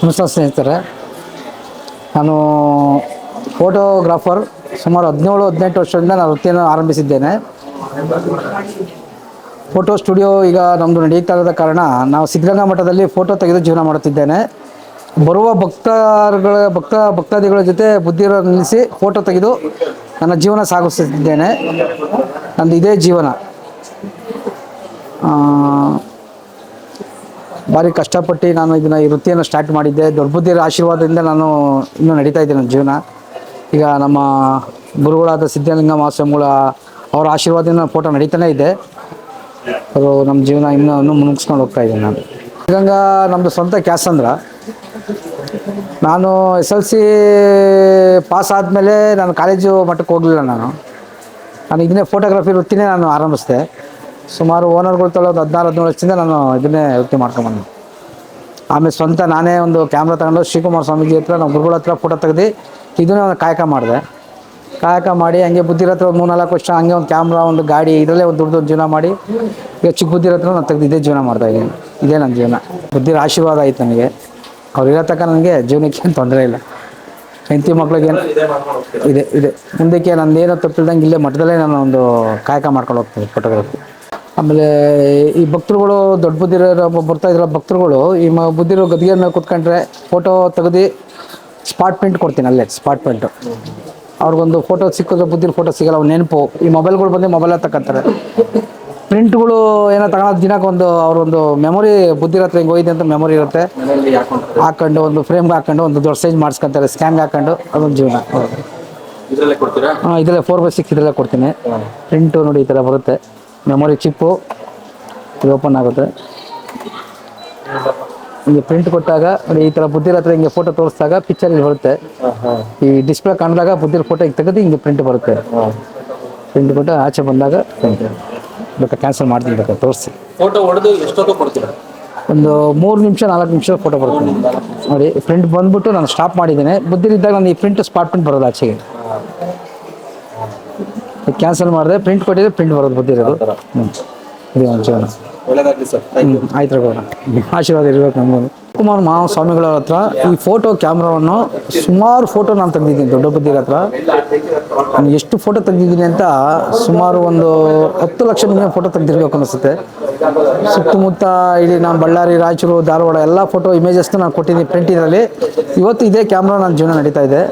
ನಮಸ್ಕಾರ ಸ್ನೇಹಿತರೆ. ನಾನು ಫೋಟೋಗ್ರಾಫರ್ ಸುಮಾರು ಹದಿನೇಳು, ಹದಿನೆಂಟು ವರ್ಷದಿಂದ ನಾನು ವೃತ್ತಿಯನ್ನು ಆರಂಭಿಸಿದ್ದೇನೆ. ಫೋಟೋ ಸ್ಟುಡಿಯೋ ಈಗ ನಮ್ಮದು ನಡೆಯುತ್ತಾ ಇರೋದ ಕಾರಣ ನಾವು ಸಿದ್ಧಗಂಗಾ ಮಠದಲ್ಲಿ ಫೋಟೋ ತೆಗೆದು ಜೀವನ ಮಾಡುತ್ತಿದ್ದೇನೆ. ಬರುವ ಭಕ್ತರುಗಳ, ಭಕ್ತ, ಭಕ್ತಾದಿಗಳ ಜೊತೆ ಬುದ್ಧಿರೋ ನಿಲ್ಲಿಸಿ ಫೋಟೋ ತೆಗೆದು ನನ್ನ ಜೀವನ ಸಾಗಿಸುತ್ತಿದ್ದೇನೆ. ನಂದು ಇದೇ ಜೀವನ. ಭಾರಿ ಕಷ್ಟಪಟ್ಟು ನಾನು ಇದನ್ನು ಈ ವೃತ್ತಿಯನ್ನು ಸ್ಟಾರ್ಟ್ ಮಾಡಿದ್ದೆ. ದೊಡ್ಡ ಬುದ್ಧಿಯರ ಆಶೀರ್ವಾದದಿಂದ ನಾನು ಇನ್ನೂ ನಡೀತಾ ಇದ್ದೆ ನನ್ನ ಜೀವನ. ಈಗ ನಮ್ಮ ಗುರುಗಳಾದ ಸಿದ್ಧಲಿಂಗ ಮಹಾಸ್ವಾಮಿಗಳ ಅವರ ಆಶೀರ್ವಾದದಿಂದ ಫೋಟೋ ನಡೀತಾನೆ ಇದೆ. ಅವರು ನಮ್ಮ ಜೀವನ ಇನ್ನೂ ಇನ್ನೂ ಮುನ್ಗಿಸ್ಕೊಂಡು ಹೋಗ್ತಾ ಇದ್ದೀನಿ ನಾನು. ಗಂಗಾ ನಮ್ಮದು ಸ್ವಂತ ಕ್ಯಾಸಂದ್ರ. ನಾನು ಎಸ್ ಎಲ್ ಸಿ ಪಾಸ್ ಆದಮೇಲೆ ನಾನು ಕಾಲೇಜು ಮಟ್ಟಕ್ಕೆ ಹೋಗಲಿಲ್ಲ ನಾನು. ನಾನು ಇದನ್ನೇ ಫೋಟೋಗ್ರಫಿ ವೃತ್ತಿನೇ ನಾನು ಆರಂಭಿಸಿದೆ. ಸುಮಾರು ಓನರ್ಗಳು ತೊಳೋದು ಹದಿನಾರು, ಹದಿನೇಳು ವರ್ಷದಿಂದ ನಾನು ಇದನ್ನೇ ವೃತ್ತಿ ಮಾಡ್ಕೊಂಬಂದೆ. ಆಮೇಲೆ ಸ್ವಂತ ನಾನೇ ಒಂದು ಕ್ಯಾಮ್ರಾ ತಗೊಂಡು ಶ್ರೀಕುಮಾರ ಸ್ವಾಮೀಜಿ ಹತ್ರ ನಮ್ಮ ಗುರುಗಳ ಹತ್ರ ಫೋಟೋ ತೆಗೆದು ಇದನ್ನು ಒಂದು ಕಾಯಕ ಮಾಡಿದೆ. ಕಾಯಕ ಮಾಡಿ ಹಂಗೆ ಬುದ್ಧಿರ ಹತ್ರ ಒಂದು ಮೂರ್ನಾಲ್ಕು ವರ್ಷ ಹಂಗೆ ಒಂದು ಕ್ಯಾಮ್ರಾ ಒಂದು ಗಾಡಿ, ಇದರಲ್ಲೇ ಒಂದು ದುಡ್ಡು ಜೀವನ ಮಾಡಿ ಈಗ ಚಿಕ್ಕ ಬುದ್ಧಿರ ಹತ್ರ ನಾನು ತೆಗೆದು ಇದೇ ಜೀವನ ಮಾಡ್ತಾ ಇದ್ದೀನಿ. ಇದೇ ನನ್ನ ಜೀವನ. ಬುದ್ಧಿರ ಆಶೀರ್ವಾದ ಆಯ್ತು ನನಗೆ. ಅವ್ರು ಇರೋ ನನಗೆ ಜೀವನಕ್ಕೆ ಏನು ತೊಂದರೆ ಇಲ್ಲ. ಹೆಂಡತಿ ಮಕ್ಳಿಗೆ ಏನು ಇದೆ ಇದೆ. ಮುಂದಕ್ಕೆ ಏನೋ ತಪ್ಪಿಲ್ದಂಗೆ ಇಲ್ಲೇ ಮಠದಲ್ಲೇ ನಾನು ಒಂದು ಕಾಯಕ ಮಾಡ್ಕೊಂಡು ಹೋಗ್ತೀನಿ ಫೋಟೋಗ್ರಫಿ ಆಮೇಲೆ ಈ ಭಕ್ತರುಗಳು ದೊಡ್ಡ ಬುದ್ಧಿರೋ ಬರ್ತಾ ಇದ್ರಲ್ಲ ಭಕ್ತರುಗಳು ಈ ಮ ಬುದ್ಧಿರೋ ಗದ್ಗೆಯನ್ನು ಕುತ್ಕೊಂಡ್ರೆ ಫೋಟೋ ತೆಗೆದು ಸ್ಪಾಟ್ ಪ್ರಿಂಟ್ ಕೊಡ್ತೀನಿ ಅಲ್ಲೇ ಸ್ಪಾಟ್ ಪ್ರಿಂಟು ಅವ್ರಿಗೊಂದು ಫೋಟೋ ಸಿಕ್ಕಿದ್ರೆ ಬುದ್ಧಿರ ಫೋಟೋ ಸಿಗಲ್ಲ ಅವ್ರ ನೆನಪು. ಈ ಮೊಬೈಲ್ಗಳು ಬಂದು ಮೊಬೈಲಲ್ಲಿ ತಗೊಂತಾರೆ ಪ್ರಿಂಟ್ಗಳು ಏನೋ ತಗೊಳೋದು ದಿನಕ್ಕೆ ಒಂದು ಅವ್ರೊಂದು ಮೆಮೊರಿ ಬುದ್ಧಿರ ಹತ್ರ ಹಿಂಗೆ ಹೋಯ್ತು ಅಂತ ಮೆಮೊರಿ ಇರುತ್ತೆ. ಹಾಕೊಂಡು ಒಂದು ಫ್ರೇಮ್ಗೆ ಹಾಕೊಂಡು ಒಂದು ದೊಡ್ಡ ಸೈಜ್ ಮಾಡಿಸ್ಕೊಂತಾರೆ ಸ್ಕ್ಯಾನ್ಗೆ ಹಾಕೊಂಡು ಅದೊಂದು ಜೀವನ. ಹಾಂ ಇದರಲ್ಲೇ ಫೋರ್ ಬೈ ಸಿಕ್ಸ್ ಇದರಲ್ಲೇ ಕೊಡ್ತೀನಿ. ಪ್ರಿಂಟು ನೋಡಿ ಈ ಥರ ಬರುತ್ತೆ. ಮೆಮೊರಿ ಚಿಪ್ಪು ಇದು ಓಪನ್ ಆಗುತ್ತೆ. ಹಿಂಗೆ ಪ್ರಿಂಟ್ ಕೊಟ್ಟಾಗ ಈ ಥರ ಬುದ್ಧಿರ ಹತ್ರ ಹಿಂಗೆ ಫೋಟೋ ತೋರಿಸಿದಾಗ ಪಿಕ್ಚರ್ ಇಲ್ಲಿ ಬರುತ್ತೆ. ಈ ಡಿಸ್ಪ್ಲೇ ಕಾಣಿದಾಗ ಬುದ್ಧಿರ ಫೋಟೋ ಹಿಂಗೆ ತೆಗೆದು ಹಿಂಗೆ ಪ್ರಿಂಟ್ ಬರುತ್ತೆ. ಪ್ರಿಂಟ್ ಕೊಟ್ಟು ಆಚೆ ಬಂದಾಗ ಬೇಕಾ ಕ್ಯಾನ್ಸಲ್ ಮಾಡ್ತೀನಿ ಬೇಕಾ ತೋರಿಸಿ. ಫೋಟೋ ಹೊಡೆದು ಎಷ್ಟೊತ್ತು ಕೊಡ್ತೀರಾ? ಒಂದು ಮೂರು ನಿಮಿಷ ನಾಲ್ಕು ನಿಮಿಷ ಫೋಟೋ ಬರುತ್ತೆ. ನೋಡಿ ಪ್ರಿಂಟ್ ಬಂದ್ಬಿಟ್ಟು ನಾನು ಸ್ಟಾಪ್ ಮಾಡಿದ್ದೇನೆ. ಬುದ್ಧಿರಿದ್ದಾಗ ನಾನು ಈ ಪ್ರಿಂಟ್ ಸ್ಪಾಟ್ ಪ್ರಿಂಟ್ ಬರೋದು ಆಚೆಗೆ. ಕ್ಯಾನ್ಸಲ್ ಮಾಡಿದೆ ಪ್ರಿಂಟ್ ಕೊಟ್ಟಿದ್ರೆ ಪ್ರಿಂಟ್ ಬರೋದು ಬಂದಿರೋದು ಹ್ಞೂ ಇದು ಜೀವನ ಒಳ್ಳೇದಾಗ್ಲಿ ಸರ್. ಆಯ್ತು ರಘುವಣ ಆಶೀರ್ವಾದ ಇರಬೇಕು ನಮಗೂ ಕುಮಾರ್ ಮಹಾಸ್ವಾಮಿಗಳ ಹತ್ರ ಈ ಫೋಟೋ ಕ್ಯಾಮ್ರಾವನ್ನು ಸುಮಾರು ಫೋಟೋ ನಾನು ತೆಗೆದಿದ್ದೀನಿ ದೊಡ್ಡ ಬುದ್ಧಿರ ಹತ್ರ. ನಾನು ಎಷ್ಟು ಫೋಟೋ ತೆಗೆದಿದ್ದೀನಿ ಅಂತ ಸುಮಾರು ಒಂದು ಹತ್ತು ಲಕ್ಷ ಮೇಲೆ ಫೋಟೋ ತೆಗೆದಿರ್ಬೇಕು ಅನಿಸುತ್ತೆ. ಸುತ್ತಮುತ್ತ ಇಡೀ ನಾನು ಬಳ್ಳಾರಿ ರಾಯಚೂರು ಧಾರವಾಡ ಎಲ್ಲ ಫೋಟೋ ಇಮೇಜಸ್ನ ನಾನು ಕೊಟ್ಟಿದ್ದೀನಿ ಪ್ರಿಂಟಿನಲ್ಲಿ ಇವತ್ತು ಇದೇ ಕ್ಯಾಮ್ರಾ ನನ್ನ ಜೀವನ ನಡೀತಾ ಇದೆ.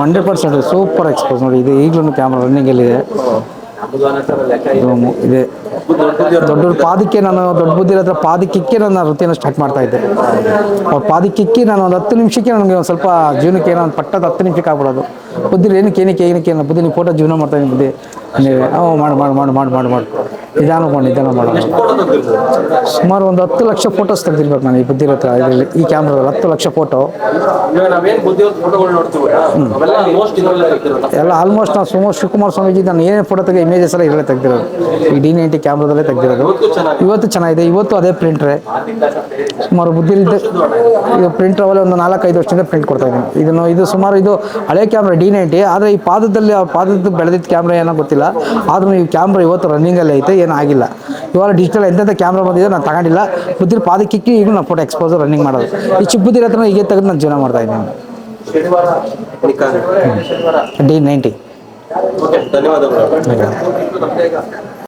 ಹಂಡ್ರೆಡ್ ಪರ್ಸೆಂಟ್ ಸೂಪರ್ ಎಕ್ಸ್ಪೋಸ್ ನೋಡಿ ಇದು ಈಗಲೂ ಕ್ಯಾಮ್ರಾ ರನ್ನಿಂಗಲ್ಲಿದೆ ಇದೆ ದೊಡ್ಡ ದೊಡ್ಡ ಪಾದಕ್ಕೆ ನಾನು ದೊಡ್ಡ ಬುದ್ಧಿ ಹತ್ರ ಪಾದಕ್ಕಿಕ್ಕೆ ನಾನು ವೃತ್ತಿಯನ್ನು ಸ್ಟಾರ್ಟ್ ಮಾಡ್ತಾ ಇದ್ದೆ. ಅವ್ರ ಪಾದಕ್ಕಿಕ್ಕಿ ನಾನು ಒಂದು ಹತ್ತು ನಿಮಿಷಕ್ಕೆ ನನಗೆ ಒಂದು ಸ್ವಲ್ಪ ಜೀವನಕ್ಕೆ ಏನೋ ಒಂದು ಪಟ್ಟದ ಹತ್ತು ನಿಮಿಷಕ್ಕೆ ಆಗ್ಬಿಡೋದು. ಬುದ್ಧಿ ಏನಕ್ಕೆ ಏನಕ್ಕೆ ಏನಕ್ಕೆ ಏನೋ ಬುದ್ಧಿ ನೀವು ಫೋಟೋ ಜೀವನ ಮಾಡ್ತಾ ಇದ್ದೀನಿ ಬುದ್ಧಿ. ಮಾಡು ಮಾಡು ಮಾಡು ಮಾಡು ಮಾಡು ಮಾಡು. ನಿಧಾನ ಮಾಡಿ ನಿಧಾನ ಮಾಡೋಣ ಸುಮಾರು ಒಂದು ಹತ್ತು ಲಕ್ಷ ಫೋಟೋಸ್ ತೆಗೆದಿರ್ಬೇಕು ನಾನು ಈ ಬುದ್ಧಿ ಹತ್ರ ಇದರಲ್ಲಿ ಈ ಕ್ಯಾಮ್ರಾದಲ್ಲಿ ಹತ್ತು ಲಕ್ಷ ಫೋಟೋ ಎಲ್ಲ ಆಲ್ಮೋಸ್ಟ್ ನಾನು ಸುಮಾರು ಶಿವಕುಮಾರ್ ಸ್ವಾಮೀಜಿ ನಾನು ಏನೇ ಫೋಟೋ ತೆಗೆ ಇಮೇಜಸ್ ಎಲ್ಲ ಇದರಲ್ಲೇ ತೆಗೆದಿರೋದು. ಈ ಡಿ ನೈಂಟಿ ಕ್ಯಾಮ್ರಾದಲ್ಲೇ ತೆಗೆದಿರೋದು. ಇವತ್ತು ಚೆನ್ನಾಗಿ ಇವತ್ತು ಚೆನ್ನಾಗಿದೆ. ಇವತ್ತು ಅದೇ ಪ್ರಿಂಟ್ರೆ ಸುಮಾರು ಬುದ್ಧಿ ಈಗ ಪ್ರಿಂಟ್ ಅವಲ್ಲಿ ಒಂದು ನಾಲ್ಕೈದು ವರ್ಷದಿಂದ ಪ್ರಿಂಟ್ ಕೊಡ್ತಾ ಇದ್ದೀನಿ. ಇದನ್ನು ಇದು ಸುಮಾರು ಇದು ಹಳೆ ಕ್ಯಾಮ್ರಾ ಡಿ ನೈಂಟಿ ಆದರೆ ಈ ಪಾದದಲ್ಲಿ ಆ ಪಾದದ್ದು ಬೆಳೆದಿದ್ದ ಕ್ಯಾಮ್ರಾ ಏನೋ ಗೊತ್ತಿಲ್ಲ. ಆದರೂ ಈ ಕ್ಯಾಮ್ರಾ ಇವತ್ತು ರನ್ನಿಂಗಲ್ಲಿ ಐತೆ. ಏನೂ ಆಗಿಲ್ಲ ಇವಾಗ ಡಿಜಿಟಲ್ ಎಂತೆಂಥ ಕ್ಯಾಮ್ರಾ ಬಂದಿದೆ ನಾನು ತಗೊಂಡಿಲ್ಲ. ಬುದ್ಧಿ ಪಾದಕ್ಕಿಕ್ಕಿ ಈಗ ನಾನು ಫೋಟೋ ಎಕ್ಸ್ಪೋಸರ್ ರನ್ನಿಂಗ್ ಮಾಡೋದು. ಈ ಚಿಕ್ಕ ಬುದ್ಧಿ ಹತ್ರ ಹೀಗೆ ತೆಗೆದು ನಾನು ಜೀವನ ಮಾಡ್ತಾ ಇದ್ದೀನಿ. ಡಿ ನೈಂಟಿ ಧನ್ಯವಾದಗಳು.